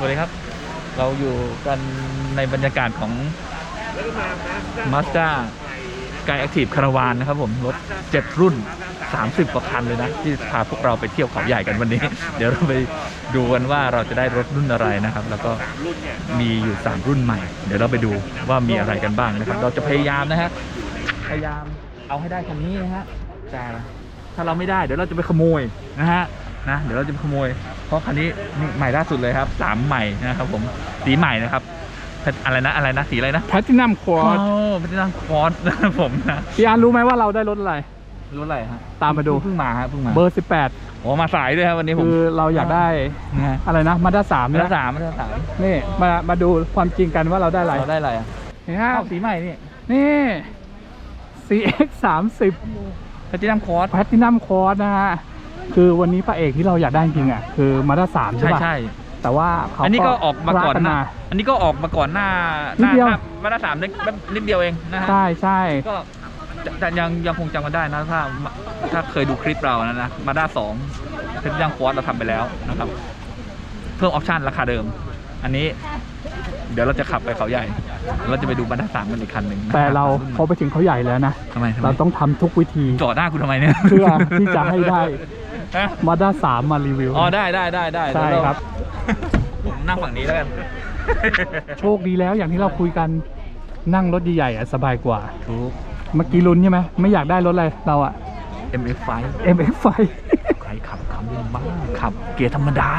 สวัสดีครับ เราอยู่กันในบรรยากาศของ Mazda Sky Active Caravan นะครับผม รถ 7 รุ่น 30 กว่าคันเลยนะ ที่พาพวกเราไปเที่ยวเขาใหญ่กันวันนี้ เดี๋ยวเราไปดูกันว่าเราจะได้รถรุ่นอะไรนะครับ แล้วก็มีอยู่ 3 รุ่นใหม่ เดี๋ยวเราไปดูว่ามีอะไรกันบ้างนะครับ เราจะพยายามนะฮะพยายามเอาให้ได้คันนี้นะฮะแต่ถ้าเราไม่ได้เดี๋ยวเราจะไปขโมยนะฮะ นะเดี๋ยวเราจะไปขโมย เพราะคันนี้นี่ใหม่ล่าสุดเลยครับสามใหม่นะครับผมสีใหม่นะครับอะไรนะอะไรนะสีอะไรนะแพทินัมควอโอ้ร์ดเป็นนั่งคอร์สนะครับผมนะพี่อาร์ตรู้ไหมว่าเราได้รถอะไรรู้อะไรฮะตามมาดูเพิ่งมาฮะเพิ่งมาเบอร์โอ้มาสายด้วยครับวันนี้18ผมคือเราอยากได้นะฮะอะไรนะมาด้าสามมานะตรสามมาตรสามนี่มามาดูความจริงกันว่าเราได้อะไรเราได้อะไรอะเห็นไหมข้าวสีใหม่นี่นี่ CX 30แพทินัมคอร์สแพทินัมคอร์สนะฮะ คือวันนี้พระเอกที่เราอยากได้จริงอะคือมาด้าสามใช่ใช่ป่ะใช่ แต่ว่าเขาอันนี้ก็ออกมาก่อนพลดหน้า อันนี้ก็ออกมาก่อนหน้าหนิดน้าเดียว หน้ามาตรสามนิดนิดเดียวเองนะฮะ ใช่ใช่ ก็จะแต่ยังยังคงจำกันได้นะถ้าถ้าเคยดูคลิปเรานะนะมาด้าสองเพชรยังคอร์สเราทำไปแล้วนะครับ เพิ่มออปชันราคาเดิม อันนี้ เดี๋ยวเราจะขับไปเขาใหญ่ เราจะไปดูมาด้าสามกันอีกคันหนึ่งนะแต่เราพอไปถึงเขาใหญ่แล้วนะ ทำไมทำไมเราต้องทำทุกวิธี จอดหน้าคุณทำไมเนี่ย เพื่อที่จะให้ได้ ฮะ มาด้าสามมารีวิว อ๋อได้ได้ได้ได้ใช่เดี๋ยวเาครับ ผมนั่งฝั่งนี้แล้วกัน โชคดีแล้วอย่างที่เราคุยกันนั่งรถใหญ่ๆอะสบายกว่าทุกเมื่อกี้ลุ้นใช่ไหมไม่อยากได้รถอะไรเราอะ MX5 MX5 ใครขับขับเรื่องบ้าขับ เกียร์ธรรมดา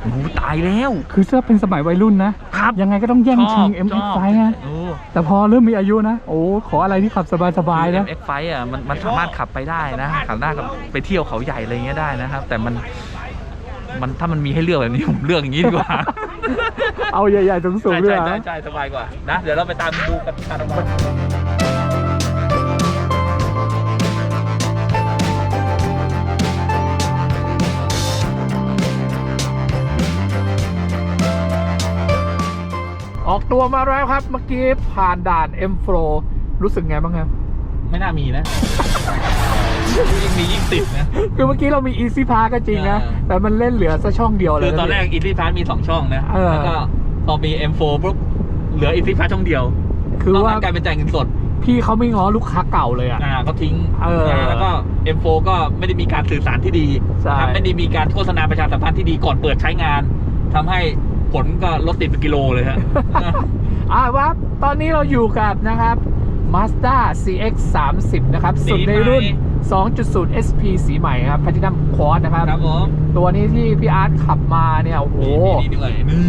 โอ้โหตายแล้ว คือเสื้อเป็นสมัยวัยรุ่นนะครับยังไงก็ต้องแย่งชิง ชอบ MX5 ชอบนะ โอ้ แต่พอเริ่มมีอายุนะ โอ้ขออะไรที่ขับสบายๆนะ MX5 อะมันมันสามารถขับไปได้นะขับได้ขับไปเที่ยวเขาใหญ่อะไรเงี้ยได้นะครับ แต่มันมันถ้ามันมีให้เลือกแบบนี้ผมเลือกอย่างนี้ดีกว่า เอาใหญ่ๆสูงใช่ๆด้วยใช่เหรใช่อใช่สบายกว่านะ เดี๋ยวเราไปตามดูกันคาร์วัน ออกตัวมาแล้วครับ เมื่อกี้ผ่านด่าน M4 รู้สึกไงบ้างครับ ไม่น่ามีนะ ยิ่งมียิ่งติดนะ คือเมื่อกี้เรามี Easy Park ก็จริงนะอ่าแต่มันเล่นเหลือสักช่องเดียวเลคืย อตอนแรกพี่อีซี่พาร์มีสองช่องนะ เออ แล้วก็พอมี M4 ปุ๊บเหลืออีซี่พาร์ช่องเดียวคือนอกว่านั้นกลายเป็นจ่ายเงินสด พี่เขาไม่ง้อลูกค้าเก่าเลยอะ อ่าก็ทิ้งเออนะแล้วก็ M4 ก็ไม่ได้มีการสื่อสารที่ดีใช่นะครับไม่ได้มีการโฆษณาประชาสัมพันธ์ที่ดีก่อนเปิดใช้งานทำให้ ผลก็ลดติดเป็นกิโลเลยฮะ อ่าว่าตอนนี้เราอยู่กับนะครับ Mazda CX 30นะครับสีสุดในใหม่รุ่น 2.0 SP สีใหม่ครับ Platinum Quad นะครับ ครับผมตัวนี้ที่พี่อาร์ตขับมาเนี่ยโอ้โหนี่นี่ด้วยนี่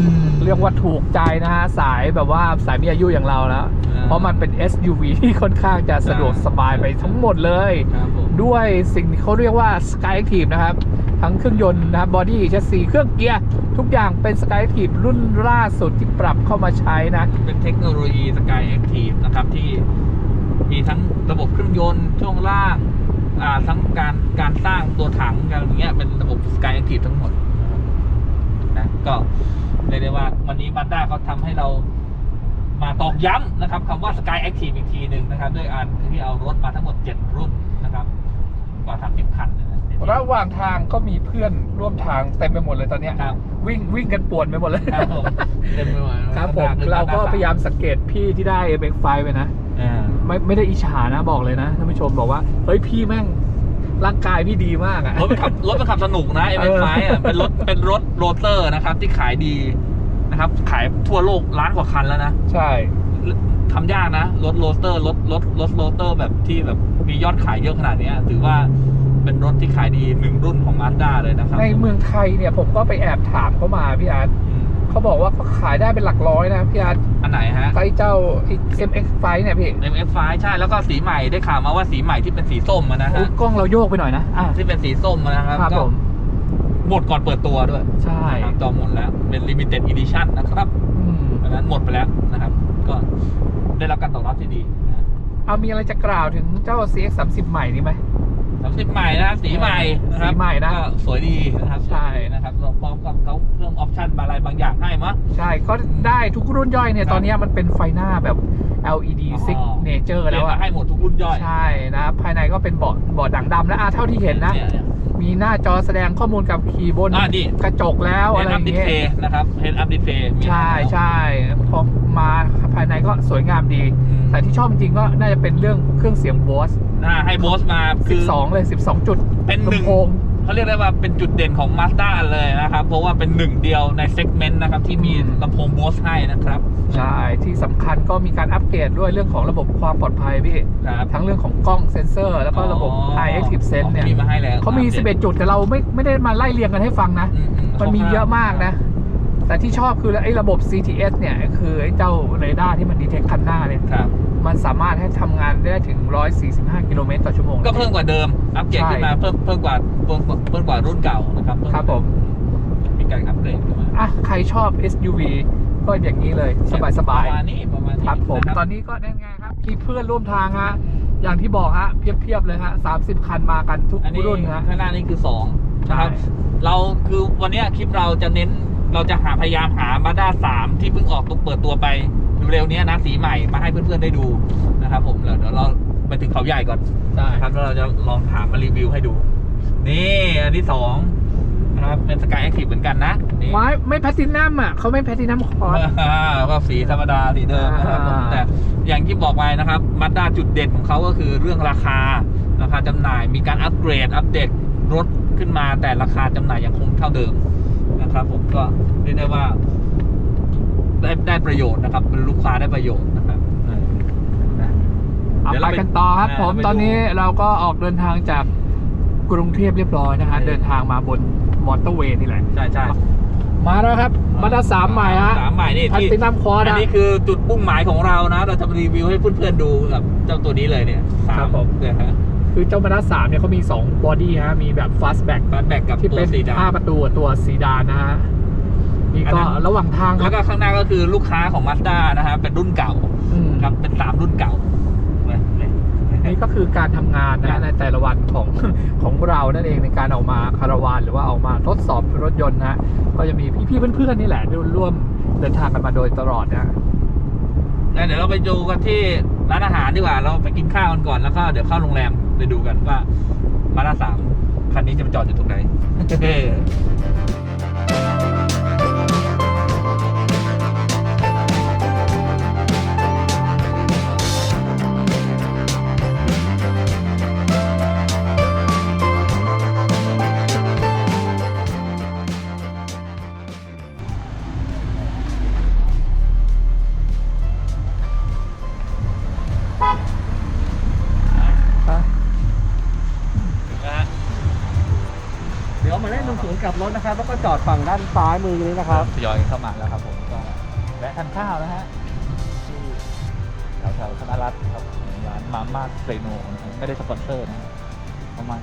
เรียกว่าถูกใจนะฮะ สายแบบว่าสายมีอายุอย่างเราแล้วอ่าเพราะมันเป็น SUV ที่ค่อนข้างจะสะดวกสบายไปทั้งหมดเลย ครับผมด้วยสิ่งที่เขาเรียกว่า Sky Active นะครับ ทั้งเครื่องยนต์นะครับบอดี้แชสซีเครื่องเกียร์ทุกอย่างเป็น Sky Active รุ่นล่าสุดที่ปรับเข้ามาใช้นะ เป็นเทคโนโลยี Sky Active นะครับที่มีทั้งระบบเครื่องยนต์ช่วงล่างทั้งการการสร้างตัวถังการอย่างเงี้ยเป็นระบบ Sky Active ทั้งหมดนะก็เรียกได้ว่าวันนี้บันด้าเขาทำให้เรามาตอกย้ำนะครับคำว่า Sky Active อีกทีหนึ่งนะครับ ด้วยอันที่เอารถมาทั้งหมด 7 รุ่นนะครับ กว่าทำสิบคันนะ ระหว่างทางก็มีเพื่อนร่วมทางเต็มไปหมดเลยตอนเนี้ยครับ วิ่งวิ่งกันป่วนไปหมดเลย ครับผมเต็มไปหมดครับผมเราก็พยายามสังเกตพี่ที่ได้ MX5 ไปนะ อ่าไม่ไม่ได้อิจฉานะบอกเลยนะท่านผู้ชมบอกว่า เฮ้ยพี่แม่งร่างกายพี่ดีมากอะ รถมันขับรถมันขับสนุกนะ m เอ x อ5อะเป็นรถเป็นรถโรเตอร์นะครับ ที่ขายดีนะครับ ขายทั่วโลกล้านกว่าคันแล้วนะใช่ ทำยากนะ รถโรเตอร์รถรถรถโรเตอร์แบบที่แบบมียอดขายเยอะขนาดเนี้ยถือว่าเป็นร ถที่ขายดีหนึ่งรุ่นของมาสด้าเลยนะครับในเมืองไทยเนี่ยผมก็ไปแอบถามเขามาพี่อาร์ตอืมเขาบอกว่าเขาขายได้เป็นหลักร้อยนะพี่อาร์ตอันไหนฮะ ไอ้เจ้า MX5 เนี่ยพี่ m x 5ใช่แล้วก็สีใหม่ได้ข่าวมาว่าสีใหม่ที่เป็นสีส้มอะนะอุ๊ฮะยกล้องเราโยกไปหน่อยนะ อะที่เป็นสีส้มอะนะครับครับก็ผมหมดก่อนเปิดตัวด้วยใช่นะครับจองหมดแล้วเป็น limited edition นะครับอืมดังนั้นหมดไปแล้วนะครับ ก็ได้รับการตอบรับที่ดีนะเอามีอะไรจะกล่าวถึงเจ้า CX 30ใหม่นี้ไหม สามสิบใหม่นะครับสีใหม่นะครับสีใหม่นะ ก็สวยดีนะครับใช่ สวยดีนะครับเราพร้อมกับเขาเพิ่มออปชั่นอะไรบางอย่างให้มั้ยใช่ก็ได้ทุกรุ่นย่อยเนี่ย ครับ ตอนเนี้ยมันเป็นไฟหน้าแบบ LED signature แล้วเปยนอะมาให้หมดทุกรุ่นย่อย ใช่นะครับภายในก็เป็นเบาะเบาะดังดำและอะเท่าที่เห็นนะยยมีหน้าจอแสดงข้อมูลกับคีย์บนอะนี่กระจกแล้วอะไร Head อ up ย่างเงี้ย display นะครับ Head up display มีใช่ใช่พอมาภายในก็สวยงามดีอืมแต่ที่ชอบจริงๆก็น่าจะเป็นเรื่องเครื่องเสียง Bose น่าให้โบสมาคือ12 เลย 12 จุดเป็นหนึ่งลำโพง เขาเรียกได้ว่าเป็นจุดเด่นของ Mazda เลยนะครับ เพราะว่าเป็นหนึ่งเดียวในเซกเมนต์นะครับ ที่มีอืมลำโพงโบสให้นะครับ ใช่ ที่สำคัญก็มีการอัปเกรดด้วยเรื่องของระบบความปลอดภัยพี่ ครับทั้งเรื่องของกล้องเซ็นเซอร์ แล้วก็ระบบ High Active Sense เนี่ย มีมาให้แล้วเขามี 11 จุดแต่เราไม่ไม่ได้มาไล่เรียงกันให้ฟังนะ อือืมันมีเยอะมากนะ แต่ที่ชอบคือไอ้ระบบ CTS เนี่ยคือไอ้เจ้าเรดาร์ที่มันดีเทคคันหน้าเนี่ยครับ มันสามารถให้ทำงานได้ถึง 145 กิโลเมตรต่อชั่วโมง ก็เพิ่มกว่าเดิม อัปเกรดใช่ขึ้นมาเพิ่มเพิ่มกว่าเพิ่มเพิ่มกว่ารุ่นเก่านะครับเพิ่ครับผม มีการอัปเกรดขึ้นมาอะ ใครชอบ SUV ก็อย่างนี้เลยสบายสบายประมาณนี้ประมาณๆนี้ครับผม นะตอนนี้ก็ได้ไงครับมีเพื่อนร่วมทางฮะอย่างที่บอกฮะเพียบๆเลยฮะ30 คันมากันทุกอันนี้รุ่นฮะ ข้างหน้านี่คือ2นะครับใช่ เราคือวันเนี้ยคลิปเราจะเน้น เราจะหาพยายามหามาด้าสามที่เพิ่งออกตัวเปิดตัวไปเร็วๆเนี้ยนะสีใหม่มาให้เพื่อนๆได้ดูนะครับ ผมเดี๋ยวเดี๋ยวเราไปถึงเขาใหญ่ก่อนใช่นะครับแล้วเราจะลองถามมารีวิวให้ดู นี่อันที่สองนะครับเป็นสกายแอคทีฟเหมือนกันนะนี่ไม่ไม่แพลตินัมอะเขาไม่แพลตินัมคอร์สอ่าก็สีธรรมดาสีเดิมนะครับผมอ่าแต่อย่างที่บอกไปนะครับมาด้าจุดเด่นของเขาก็คือเรื่องราคาราคาจำหน่ายมีการอัปเกรดอัปเดตรถขึ้นมาแต่ราคาจำหน่ายยังคงเท่าเดิม นะครับ ผมก็เรียกได้ว่า ได้ได้ประโยชน์นะครับเป็นลูกค้าได้ประโยชน์นะครับเออนะเอาเดี๋ยวไปเราไปกันต่อครับ อ่าผมไปดู ตอนนี้เราก็ออกเดินทางจากกรุงเทพเรียบร้อยนะฮะใช่เดินทางมาบนมอเตอร์เวย์นี่แหละ ใช่ใช่มาแล้วครับมาด้าสามใหม่ฮะสามใหม่นี่แพลที่ ตินัมคอร์สอันนะ นี้คือจุดมุ่งหมายของเรานะ เราจะมารีวิวให้เพื่อนๆดูกับเจ้าตัวนี้เลยเนี่ยสาครับผม เนี่ยฮะ คือเจ้ามาด้าสามเนี่ยเขามี 2 บอดี้ฮะ มีแบบ fastback แบทแบกกับที่ตัวเป็นสีด5ประตูกับตัวซีดานนะฮะนี่ก็อันนั้น ระหว่างทางำคแล้รับวก็ข้างหน้าก็คือลูกค้าของ Mazda นะฮะเป็นรุ่นเก่าอืมครับเป็นสามรุ่นเก่าเนี่ยเนี่ย นี่ก็คือการทำงานนะฮะในแต่ละวันของ ของเรานั่นเองในการออกมาคาราวานหรือว่าออกมาทดสอบรถยนต์นะฮะก็จะมีพี่ๆเพื่อนๆนี่แหละร่วมเดินทางกันมาโดยตลอดนะแล้วเดี๋ยวเราไปดูกันที่ ร้านอาหารดีกว่าเราไปกินข้าวกันก่อนแล้วก็เดี๋ยวเข้าโรงแรมไปดูกันว่ามาด้าสามคันนี้จะไปจอดอยู่ตรงไหน เพิ่งศูนย์กลับรถนะครับ แล้วก็จอดฝั่งด้านซ้ายมือนี้นะครับทยอยเข้ามาแล้วครับผมก็แวะทานข้าวนะฮะที่แถวๆธนรัตน์ครับร้านมาม่าเซโนนะไม่ได้สปอนเซอร์นะฮะประมา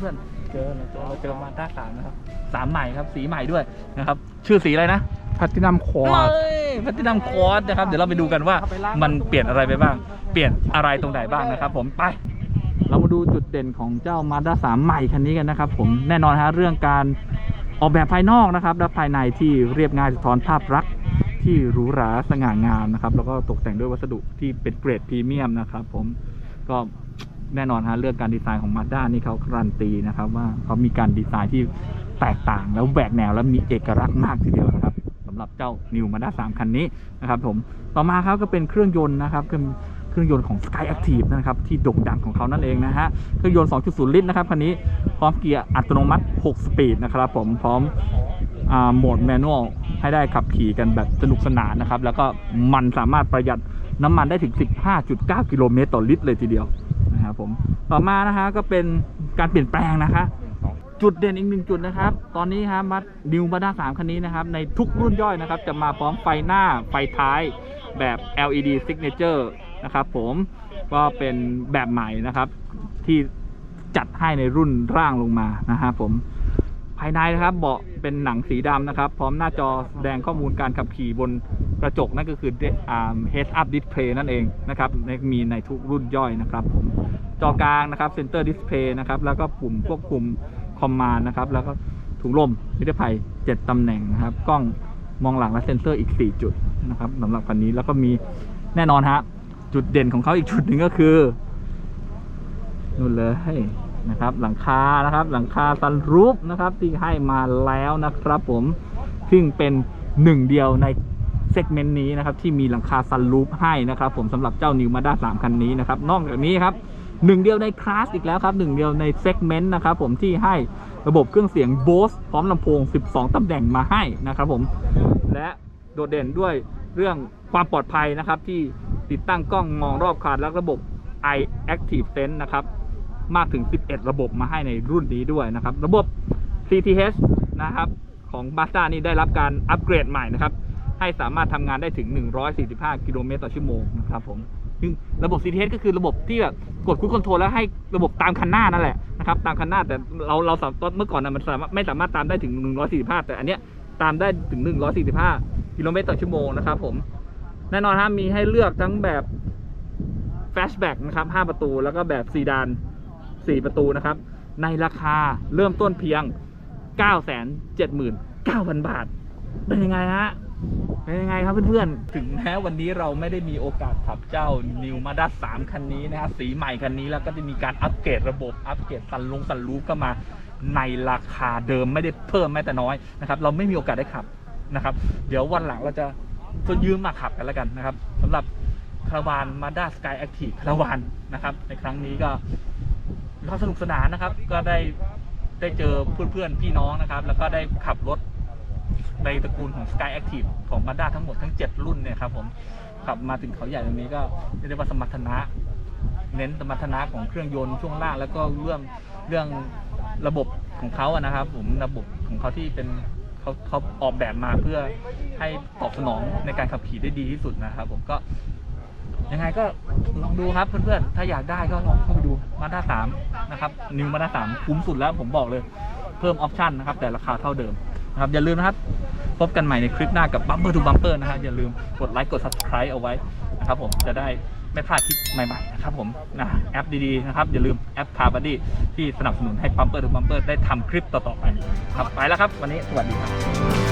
เจอแล้วครับเพื่อนเจอเราเจอเราเจอมาด้าสามนะครับสามใหม่ครับสีใหม่ด้วยนะครับ ชื่อสีอะไรนะแพลตินัมคอร์สเฮ้ยพัฒนามคอร์สนะครับเดี๋ยวเราไปดูกันว่ามันเปลี่ยนอะไรไปบ้าง เปลี่ยนอะไรตรงไหนบ้างนะครับ ผมไป เรามาดูจุดเด่นของเจ้ามาด้าสามใหม่คันนี้กันนะครับ ผมแน่นอนฮะเรื่องการออกแบบภายนอกนะครับ และภายในที่เรียบง่ายสะท้อนภาพลักษณ์ที่หรูหราสง่างามนะครับ แล้วก็ตกแต่งด้วยวัสดุที่เป็นเกรดพรีเมียมนะครับ ผมก็ แน่นอนฮะเรื่องการดีไซน์ของมาด้านี่เขาการันตีนะครับว่าเขามีการดีไซน์ที่แตกต่างแล้วแหวกแนวและมีเอกลักษณ์มากทีเดียวนะครับสำหรับเจ้า New Mazda 3คันนี้นะครับผมต่อมาครับก็เป็นเครื่องยนต์นะครับเครื่องยนต์ของ Sky Active นะครับที่โด่งดังของเขานั่นเองนะฮะเครื่องยนต์ 2.0 ลิตรนะครับคันนี้พร้อมเกียร์อัตโนมัติ 6 สปีดนะครับผมพร้อมโหมดแมนนวลให้ได้ขับขี่กันแบบสนุกสนานนะครับ แล้วก็มันสามารถประหยัดน้ำมันได้ถึง 15.9 กิโลเมตรต่อลิตรเลยทีเดียว นะครับผมต่อมานะฮะก็เป็นการเปลี่ยนแปลงนะคะ จุดเด่นอีกหนึ่งจุดนะครับ ตอนนี้ฮะมัดนิวมาด้าสามคันนี้นะครับ ในทุกรุ่นย่อยนะครับ จะมาพร้อมไฟหน้าไฟท้ายแบบ LED signature นะครับผมก็เป็นแบบใหม่นะครับที่จัดให้ในรุ่นร่างลงมานะฮะผมภายในนะครับเบาะเป็นหนังสีดำนะครับ พร้อมหน้าจอแสดงข้อมูลการขับขี่บนกระจกนั่นก็คือ head up display นั่นเองนะครับมีในทุกรุ่นย่อยนะครับผม จอกลางนะครับ center display นะครับแล้วก็ปุ่มควบคุมคอมมานด์นะครับแล้วก็ถุงลมนิรภัย 7ตำแหน่งนะครับ กล้องมองหลังและเซ็นเซอร์อีก 4 จุดนะครับสำหรับคันนี้แล้วก็มีแน่นอนฮะจุดเด่นของเขาอีกจุดหนึ่งก็คือนู่นเลยนะครับ หลังคานะครับ หลังคาซันรูฟนะครับ ที่ให้มาแล้วนะครับ ผมซึ่งเป็นหนึ่งเดียวในเซกเมนต์นี้นะครับ ที่มีหลังคาซันรูฟให้นะครับ ผมสำหรับเจ้านิวมาด้า3คันนี้นะครับ นอกจากนี้ครับ หนึ่งเดียวในคลาสอีกแล้วครับหนึ่งเดียวในเซกเมนต์นะครับผมที่ให้ระบบเครื่องเสียง Bose พร้อมลำโพง 12 ตำแหน่งมาให้นะครับผมและโดดเด่นด้วยเรื่องความปลอดภัยนะครับ ที่ติดตั้งกล้องมองรอบคันและระบบ i Active Sense นะครับ มากถึง 11 ระบบมาให้ในรุ่นนี้ด้วยนะครับ ระบบ CTH นะครับของ m a z d a นี่ได้รับการอัปเกรดใหม่นะครับ ให้สามารถทำงานได้ถึง 145 กิโลเมตรต่อชั่วโมงนะครับผม ระบบ CTH ก็คือระบบที่แบบกดคุ c คอนโทรลแล้วให้ระบบตามคันหน้านั่นแหละนะครับตามคันหน้าแต่เราเราสามารถเมื่อก่อนนะมันสามารถไม่สามารถตามได้ถึง 145 แต่อันเนี้ยตามได้ถึง 145 กิโลเมตรต่อชั่วโมงนะครับผมแน่นอนฮะมีให้เลือกทั้งแบบแฟชแบ็กนะครับ 5 ประตูแล้วก็แบบซีดาน 4 ประตูนะครับ ในราคาเริ่มต้นเพียง 979,000 บาท เป็นยังไงฮะ เป็นยังไงครับเพื่อนๆ ถึงแม้วันนี้เราไม่ได้มีโอกาสขับเจ้า New Mazda 3 คันนี้นะฮะสีใหม่คันนี้แล้วก็จะมีการอัปเกรดระบบอัปเกรดสันลุงสันลูปก็มาในราคาเดิมไม่ได้เพิ่มแม้แต่น้อยนะครับเราไม่มีโอกาสได้ขับนะครับ เดี๋ยววันหลังเราจะชวนยืมมาขับกันแล้วกันนะครับสำหรับคาราวาน Mazda Sky Active คาราวานนะครับ ในครั้งนี้ก็มีความสนุกสนานนะครับ ก็ได้ได้เจอเพื่อนๆพี่น้องนะครับ แล้วก็ได้ขับรถ ในตระกูลของ Sky Active ของ Mazda ทั้งหมดทั้ง 7 รุ่นเนี่ยครับผมขับมาถึงเขาใหญ่ตรงนี้ก็เรียกได้ว่าสมรรถนะ เน้นสมรรถนะของเครื่องยนต์ช่วงล่างแล้วก็เรื่องเรื่องระบบของเขาอะนะครับ ผมระบบของเขาที่เป็นเขาเขาออกแบบมาเพื่อให้ตอบสนองในการขับขี่ได้ดีที่สุดนะครับผมก็ยังไงก็ลองดูครับเพื่อนๆ ถ้าอยากได้ก็ลองเข้าไปดูมาด้าสามนะครับนิวมาด้าสามคุ้มสุดแล้วผมบอกเลย เพิ่มออปชันนะครับ แต่ราคาเท่าเดิมนะครับอย่าลืมนะครับ พบกันใหม่ในคลิปหน้ากับบัมเปอร์ทูบัมเปอร์นะครับอย่าลืมกดไลค์กด subscribe เอาไว้นะครับผมจะได้ไม่พลาดคลิปใหม่ๆนะครับผมนะแอปดีๆนะครับอย่าลืมแอปพาบันดี้ที่สนับสนุนให้บัมเปอร์ทูบัมเปอร์ได้ทำคลิปต่อๆไปครับไปแล้วครับ วันนี้สวัสดีครับ